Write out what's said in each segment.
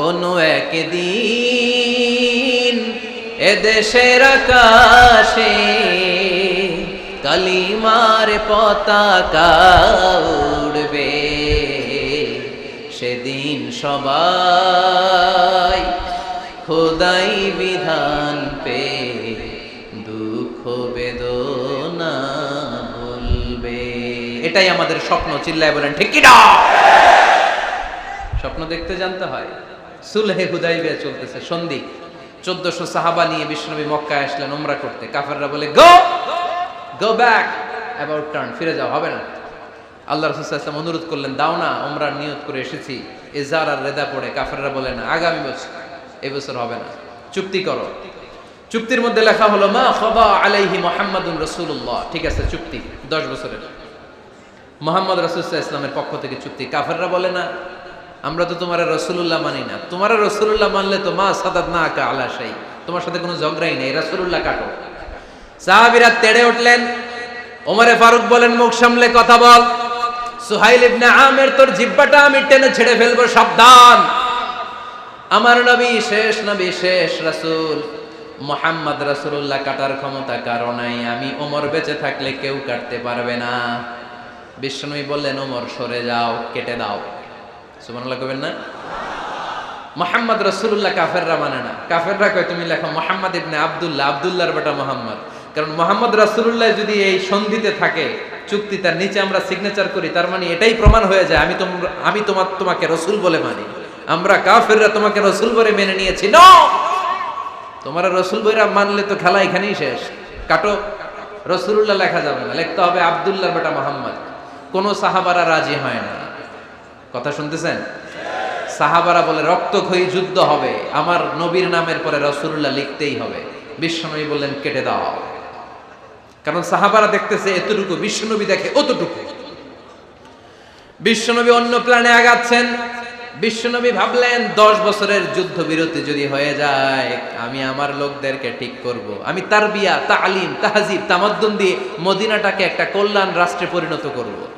কোনো একদিন এদেশের আকাশে কালিমার পতাকা উড়বে। সেদিন সবাই খোদাই বিধান পে দুঃখ বেদনা ভুলবে এটাই আমাদের স্বপ্ন, চিল্লায় বলেন, ঠিক কি না স্বপ্ন দেখতে জানতে হয়। সুলহে হুদাইবিয়া চলতেছে, সন্ধি। চোদ্দশো সাহাবা নিয়ে বিষ্ণবী মক্কায় আসলেন উমরা করতে। কাফেররা বলে go go back about turn ফিরে যাও, হবে না। আল্লাহ রসুল ইসলাম অনুরোধ করলেন, দাও না উমরার নিয়ত করে এসেছি। এজার আর রেদা পড়ে। কাফেররা বলে, না, আগামী বছর এবছর হবে না। চুক্তি করো। চুক্তির মধ্যে লেখা হলো, মা খবা আলাইহি মোহাম্মদুন রসুল্লাহ ঠিক আছে, চুক্তি, দশ বছরের। মোহাম্মদ রসুল্লাহ ইসলামের পক্ষ থেকে চুক্তি। কাফেররা বলে, না আমরা তো তোমার রসুল্লাহ মানি না। তোমার রসুল্লাহ মানলে তো মা সাদাত না আঁকা আলা সাই তোমার সাথে কোনো ঝগড়াই নেই রসুল্লাহ কাটো। সাহাবিরা তেড়ে উঠলেন। ওমরে ফারুক বলেন, মুখ সামলে কথা বল। সুহাইল ইবনে আমের তোর জিব্বাটা আমি টেনে ছেড়ে ফেলব, সাবধান। আমার নবী, শেষ নবী, শেষ রাসূল। মোহাম্মদ রাসূলুল্লাহ কাটার ক্ষমতা কারণাই আমি ওমর বেঁচে থাকলে কেউ কাটতে পারবে না। বিষ্ণুই বললেন, ওমর, সরে যাও, কেটে দাও। সুবহানাল্লাহ কবেন না? মোহাম্মদ রসুল্লাহ কাফেররা মানে না। কাফেররা কয়, তুমি লেখো মোহাম্মদ ইবনে আব্দুল্লাহ, আব্দুল্লাহর বেটা মোহাম্মদ। কারণ মোহাম্মদ রাসুল্লাহ যদি এই সন্ধিতে থাকে, চুক্তি তার নিচে আমরা সিগনেচার করি, তার মানে এটাই প্রমাণ হয়ে যায়, আমি তোমরা আমি তোমার তোমাকে রসুল বলে মানি। আমরা কাফেররা তোমাকে রসুল বলে মেনে নিয়েছি। ন! তোমার রসুল বইরা মানলে তো খেলা এখানেই শেষ। কাটো। রসুল্লাহ লেখা যাবে না। লিখতে হবে আবদুল্লাহ বেটা মোহাম্মদ। কোন সাহাবারা রাজি হয় না। কথা শুনতেছেন? সাহাবারা বলে, রক্তক্ষয়ী যুদ্ধ হবে। আমার নবীর নামের পরে রসুল্লাহ লিখতেই হবে। বিশ্বনবী বললেন, কেটে দাও। কারণ সাহাবারা দেখতেছে, এতটুকু। বিশ্বনবী দেখে অতটুকু। বিশ্বনবী অন্য প্ল্যানে আগাচ্ছেন। বিশ্বনবী ভাবলেন, দশ বছরের যুদ্ধ বিরতি যদি হয়ে যায়, আমি আমার লোকদেরকে ঠিক করব। আমি তার বিয়া তালিম তাহাজিব, তামাদ্দুন দিয়ে মদিনাটাকে একটা কল্যাণ রাষ্ট্রে পরিণত করব।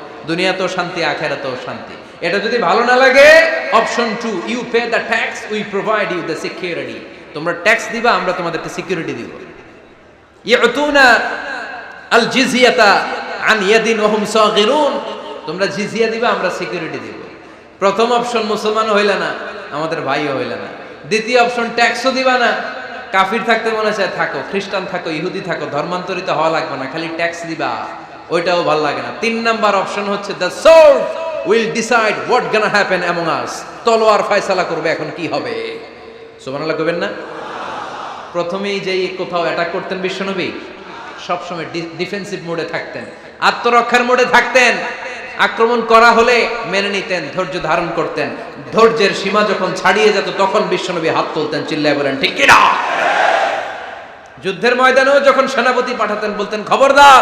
দুনিয়া তো শান্তি আখেরা তো শান্তি। এটা যদি ভালো না লাগে option to you pay the tax we provide you the security তোমরা ট্যাক্স দিবা, আমরা তোমাদেরকে সিকিউরিটি দিব। ইয়াতুনা আল জিজিয়াতা আন ইয়াদিন ওহুম সাগিরুন। তোমরা জিজিয়া দিবা, আমরা সিকিউরিটি দিব। প্রথম অপশন মুসলমান হইলে না, আমাদের ভাইও হইলে না। দ্বিতীয় অপশন ট্যাক্সও দিবা না। কাফির থাকতে মনে চায়, থাকো, খ্রিস্টান থাকো, ইহুদি থাকো, ধর্মান্তরিত হওয়া লাগবে না, খালি ট্যাক্স দিবা। ওইটাও ভালো লাগে না। তিন নাম্বার অপশন হচ্ছে the sword will decide what gonna happen among us তলোয়ার ফয়সালা করবে, এখন কি হবে? সুবহানাল্লাহ কবেন না? প্রথমেই যেই কোথাও অ্যাটাক করতেন বিশ্বনবী, সবসময় ডিফেন্সিভ মোডে থাকতেন। আত্মরক্ষার মোডে থাকতেন। আক্রমণ করা হলে মেনে নিতেন, ধৈর্য ধারণ করতেন। ধৈর্যের সীমা যখন ছাড়িয়ে যেত, তখন বিশ্বনবী হাত তুলতেন, চিল্লায় বলেন, ঠিক কিনা? যুদ্ধের ময়দানেও যখন সেনাপতি পাঠাতেন, বলতেন, খবরদার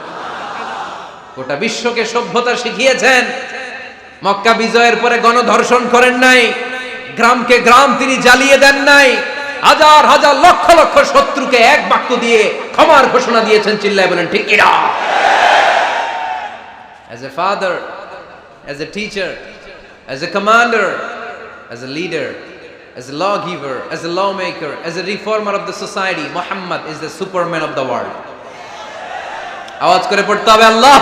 গোটা বিশ্বকে সভ্যতা শিখিয়েছেন মক্কা বিজয়ের পরে গণধর্ষণ করেন নাই গ্রামকে গ্রাম তিনি জ্বালিয়ে দেন নাই হাজার হাজার লক্ষ লক্ষ শত্রুকে এক বাক্য দিয়ে ক্ষমার ঘোষণা দিয়েছেন চিল্লায় বলেন ঠিক কিনা as a father as a teacher as a commander as a leader as a lawgiver as a lawmaker as a reformer of the society muhammad is the superman of the world আওয়াজ করে পড়তে হবে, আল্লাহ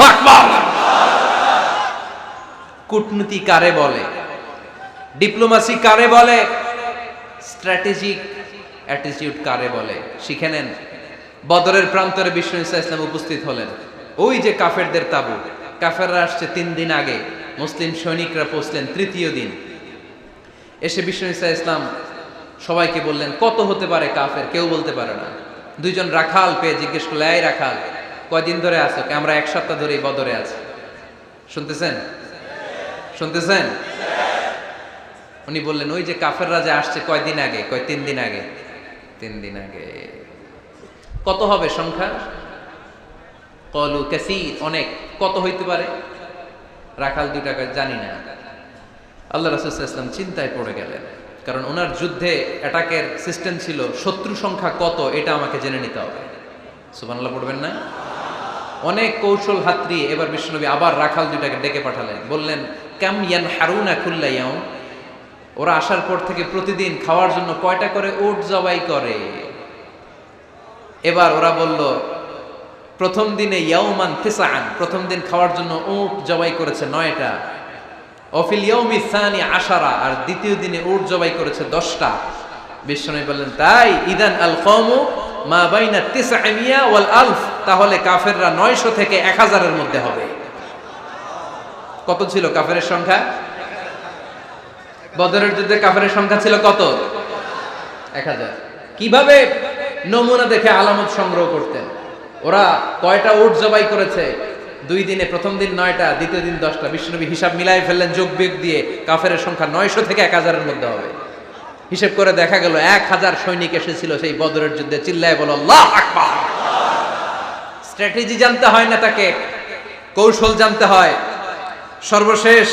কূটনীতি কারে বলে? Diplomacy কারে বলে? Strategic attitude কারে বলে? শিখে নেন। বদরের প্রান্তরে বিশ্ব ইসা ইসলাম উপস্থিত হলেন। ওই যে কাফেরদের তাবু। কাফেররা আসছে তিন দিন আগে। মুসলিম সৈনিকরা পৌঁছলেন তৃতীয় দিন। এসে বিশ্ব ইসা ইসলাম সবাইকে বললেন, কত হতে পারে কাফের? কেউ বলতে পারে না। দুইজন রাখাল পেয়ে জিজ্ঞেস করলে এই রাখাল কয়দিন ধরে আছো? কে, আমরা এক সপ্তাহ ধরে বদরে আছি। শুনতেছেন? শুনতেছেন? উনি বললেন, ওই যে কাফেররা যে আসছে কয়দিন আগে? কয়, তিন দিন আগে। তিন দিন আগে। কত হবে সংখ্যা? কলু কাসির, অনেক। কত হইতে পারে? রাখাল দুই টাকা জানি না। আল্লাহ রাসুল ইসলাম চিন্তায় পড়ে গেলেন। কারণ ওনার যুদ্ধে অ্যাটাকের সিস্টেম ছিল, শত্রু সংখ্যা কত, এটা আমাকে জেনে নিতে হবে। সুবানাল্লাহ পড়বেন না? অনেক কৌশল হাতড়ি, এবার বিষ্ণুনবী আবার রাখাল দুইটাকে ডেকে পাঠালেন। বললেন, কাম ইয়ান হারুনা খুল্লাইয়াও ওরা আসার পর থেকে প্রতিদিন খাওয়ার জন্য কয়টা করে? ওট জবাই করে। এবার ওরা বলল, প্রথম দিনে ইয়াউমান তিসাআন, প্রথম দিন খাওয়ার জন্য উট জবাই করেছে নয়টা। অফিল ইয়াউমি সানি আশারা, আর দ্বিতীয় দিনে উট জবাই করেছে দশটা। বিশ্বনবী বললেন, তাই, ইদান আল কওমু মা বাইনা তিসআমিয়া ওয়াল আলফ। তাহলে কাফেররা নয়শো থেকে এক হাজারের মধ্যে হবে। কত ছিল কাফেরের সংখ্যা? বদরের যুদ্ধে কাফেরের সংখ্যা ছিল কত? এক হাজার। কীভাবে নমুনা দেখে আলামত সংগ্রহ করতেন? ওরা কয়টা উট জবাই করেছে? দুই দিনে প্রথম দিন নয়টা, দ্বিতীয় দিন দশটা। বিষ্ণুনবী হিসাব মিলাই ফেললেন যোগ বিয়োগ দিয়ে কাফের সংখ্যা নয়শো থেকে এক হাজারের মধ্যে হবে। হিসেব করে দেখা গেল, এক হাজার সৈনিক এসেছিল সেই বদরের যুদ্ধে। চিল্লায় বলো আল্লাহ আকবার! স্ট্র্যাটেজি জানতে হয় না তাকে, কৌশল জানতে হয়। সর্বশেষ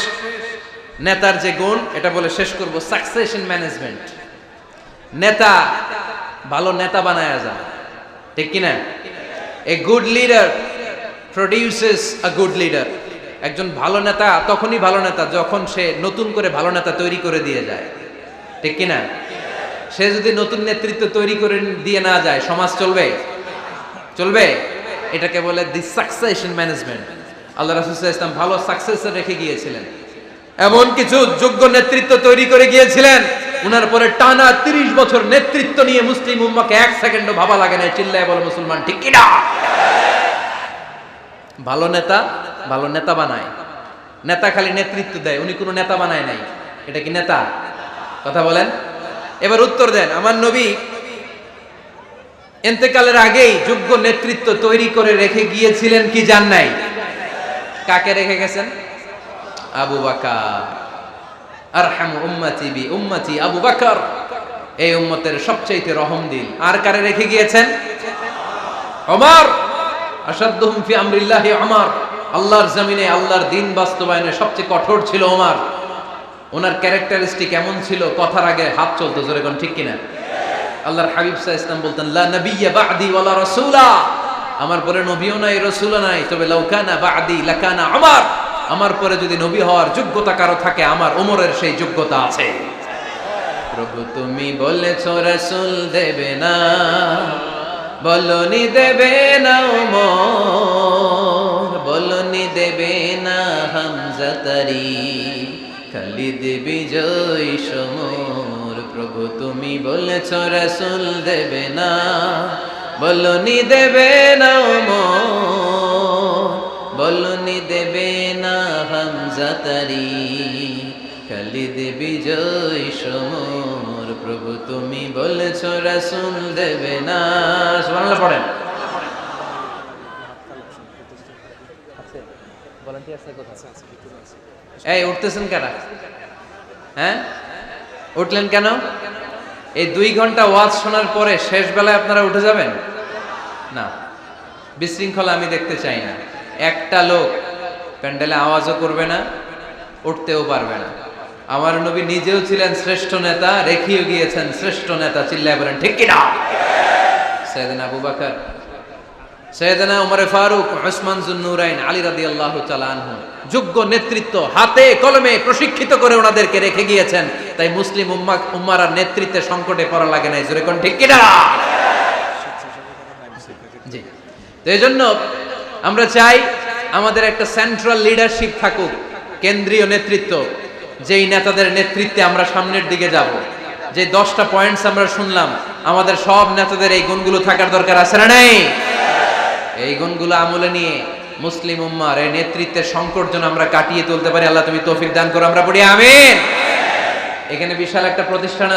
নেতার যে গুণ, এটা বলে শেষ করব সাকসেশন ম্যানেজমেন্ট নেতা, ভালো নেতা বানায় যায়। ঠিক কিনা? A good leader produces a good leader একজন ভালো নেতা তখনই ভালো নেতা যখন সে নতুন করে ভালো নেতা তৈরি করে দিয়ে যায়। ঠিক কিনা? সে যদি নতুন নেতৃত্ব তৈরি করে দিয়ে না যায়, সমাজ চলবে? চলবে? এটাকে বলে দি সাকসেশন ম্যানেজমেন্ট আল্লাহ রাসুল ইসলাম ভালো সাকসেসর রেখে গিয়েছিলেন। এমন কিছু যোগ্য নেতৃত্ব তৈরি করে গিয়েছিলেন, উনার পরে টানা তিরিশ বছর নেতৃত্ব নিয়ে মুসলিম উম্মাকে এক সেকেন্ডও ভাবা লাগে না চিল্লায় বলে মুসলমান, ঠিক কিনা? ভালো নেতা ভালো নেতা বানায়। নেতা খালি নেতৃত্ব দেয়, উনি কোনো নেতা বানায় নাই। এটা কি নেতা? কথা বলেন। এবার উত্তর দেন, আমার নবী এতেকালের আগেই যোগ্য নেতৃত্ব তৈরি করে রেখে গিয়েছিলেন কি জান নাই? কাকে রেখে গেছেন? আবু বাকার। আরহাম উম্মতি বি উম্মতি আবু বাকর। এই উম্মতের সবচাইতে রহম দিল। আর কারে রেখে গিয়েছেন? ওমর। আসাদুহুম ফি আমরিল্লাহি ওমর। আল্লাহর জমিনে, আল্লাহর দিন বাস্তবায়নে সবচেয়ে কঠোর ছিল ওমর। ওনার ক্যারেক্টারিস্টিক এমন ছিল, কথার আগে হাত চলতো, জোরে কোন ঠিক কিনা? আল্লাহর হাবিব সাহ ইসলাম বলতেন, লা নবিয়্যা বাদি ওয়ালা রাসূলা। আমার পরে নবীও নাই, রাসূলও নাই। তবে লাউকানা বাদি লাকানা আমার আমার পরে যদি নবী হওয়ার যোগ্যতা কারও থাকে, আমার ওমরের সেই যোগ্যতা আছে। প্রভু, তুমি বলেছ রাসূল দেবে না, বলনি দেবে না ওমর বলনি দেবে না হামজা তারি, খালিদ বিজয় সমর প্রভু তুমি বলেছ রাসূল দেবে না। বলনি দেবে না ওমর বলনি দেবে না হামজা তারি। খালিদ বিজয় সমর প্রভু তুমি বলেছ রাসূল দেবে না। বাংলা পড়েন। এই উঠতেছেন কেনা হ্যাঁ? উঠলেন কেন? এই দুই ঘণ্টা ওয়াজ শোনার পরে শেষ বেলায় আপনারা উঠে যাবেন? না। বিশৃঙ্খলা আমি দেখতে চাই না। একটা লোক প্যান্ডেলে আওয়াজও করবে না, উঠতেও পারবে না। আমার নবী নিজেও ছিলেন শ্রেষ্ঠ নেতা, রেখিও গিয়েছেন শ্রেষ্ঠ নেতা, চিল্লায় বলেন, ঠিক কিনা? সৈয়দনা আবু বাকর সৈয়দনা উমরে ফারুক ওসমান জুন্নুরাইন, আলী রাদিয়াল্লাহু তাআলা আনহু যোগ্য নেতৃত্ব হাতে কলমে প্রশিক্ষিত করে ওনাদেরকে রেখে গিয়েছেন। তাই মুসলিম উম্মা, উম্মারা নেতৃত্বে সংকটে পড়া লাগে নাই। জোরে কোন ঠিক কিনা জি। তো এই জন্য আমরা চাই আমাদের একটা সেন্ট্রাল লিডারশিপ থাকুক, কেন্দ্রীয় নেতৃত্ব, যেই নেতাদের নেতৃত্বে আমরা সামনের দিকে যাব। যে দশটা পয়েন্টস আমরা শুনলাম, আমাদের সব নেতাদের এই গুণগুলো থাকার দরকার আছে না নাই? এই গুণগুলো আমলে নিয়ে মুসলিম উম্মার এই নেতৃত্বের সংকট যেন আমরা কাটিয়ে তুলতে পারি, আল্লাহ তুমি তৌফিক দান করো, আমরা পড়ি, আমিন। এখানে বিশাল একটা প্রতিষ্ঠান